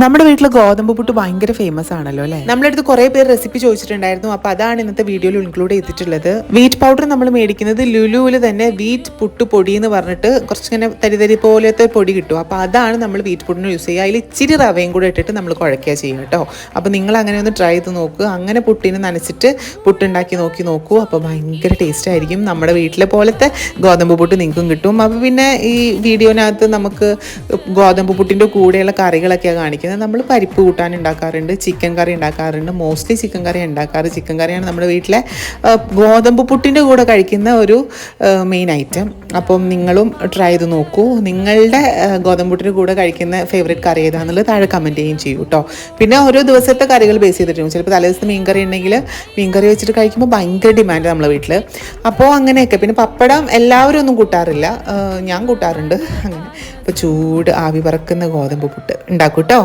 നമ്മുടെ വീട്ടിൽ ഗോതമ്പ് പുട്ട് ഭയങ്കര ഫേമസ് ആണല്ലോ അല്ലേ? നമ്മുടെ അടുത്ത് കുറെ പേര് റെസിപ്പി ചോദിച്ചിട്ടുണ്ടായിരുന്നു. അപ്പൊ അതാണ് ഇന്നത്തെ വീഡിയോയിൽ ഇൻക്ലൂഡ് ചെയ്തിട്ടുള്ളത്. വീറ്റ് പൗഡർ നമ്മൾ മേടിക്കുന്നത് ലുലുവിൽ തന്നെ വീറ്റ് പുട്ട് പൊടി എന്ന് പറഞ്ഞിട്ട് കുറച്ചിങ്ങനെ തരിതരി പോലത്തെ പൊടി കിട്ടും. അപ്പൊ അതാണ് നമ്മൾ വീറ്റ് പുട്ടിന് യൂസ് ചെയ്യുക. അതിൽ ഇച്ചിരി റവയും കൂടെ ഇട്ടിട്ട് നമ്മൾ കുഴക്കുക ചെയ്യുക കേട്ടോ. അപ്പൊ നിങ്ങൾ അങ്ങനെ ഒന്ന് ട്രൈ ചെയ്ത് നോക്കുക അങ്ങനെ പുട്ടിന് നനച്ചിട്ട് പുട്ടുണ്ടാക്കി നോക്കി നോക്കൂ. അപ്പോൾ ഭയങ്കര ടേസ്റ്റ് ആയിരിക്കും. നമ്മുടെ വീട്ടിലെ പോലത്തെ ഗോതമ്പ് പുട്ട് നിങ്ങൾക്കും കിട്ടും. അപ്പോൾ പിന്നെ ഈ വീഡിയോനകത്ത് നമുക്ക് ഗോതമ്പ് പുട്ടിന്റെ കൂടെയുള്ള കറികളൊക്കെയാണ് കാണിക്കുന്നത്. നമ്മൾ പരിപ്പ് കൂട്ടാൻ ഉണ്ടാക്കാറുണ്ട് ചിക്കൻ കറി ഉണ്ടാക്കാറുണ്ട്. മോസ്റ്റ്ലി ചിക്കൻ കറി ഉണ്ടാക്കാറ്. ചിക്കൻ കറിയാണ് നമ്മുടെ വീട്ടിലെ ഗോതമ്പ് പുട്ടിന്റെ കൂടെ കഴിക്കുന്ന ഒരു മെയിൻ ഐറ്റം അപ്പം നിങ്ങളും ട്രൈ ചെയ്ത് നോക്കൂ. നിങ്ങളുടെ ഗോതമ്പ് പുട്ടിന്റെ കൂടെ കഴിക്കുന്ന ഫേവറേറ്റ് കറി ഏതാണെന്നുള്ളത് താഴെ കമന്റ് ചെയ്യുകയും ചെയ്യൂ കേട്ടോ പിന്നെ ഓരോ ദിവസത്തെ കറികൾ ബേസ് ചെയ്തിട്ടുണ്ട് ചിലപ്പോൾ തലേദിവസം മീൻ കറി ഉണ്ടെങ്കിൽ മീൻ കറി വെച്ചിട്ട് കഴിക്കുമ്പോൾ ഭയങ്കര ഡിമാൻഡ് നമ്മളെ വീട്ടിൽ അപ്പോൾ അങ്ങനെയൊക്കെ. പിന്നെ പപ്പടം എല്ലാവരും ഒന്നും കൂട്ടാറില്ല. ഞാൻ കൂട്ടാറുണ്ട്. അങ്ങനെ. അപ്പോൾ ചൂട് ആവി പറക്കുന്ന ഗോതമ്പ് പുട്ട്. ഉണ്ടാക്കും കേട്ടോ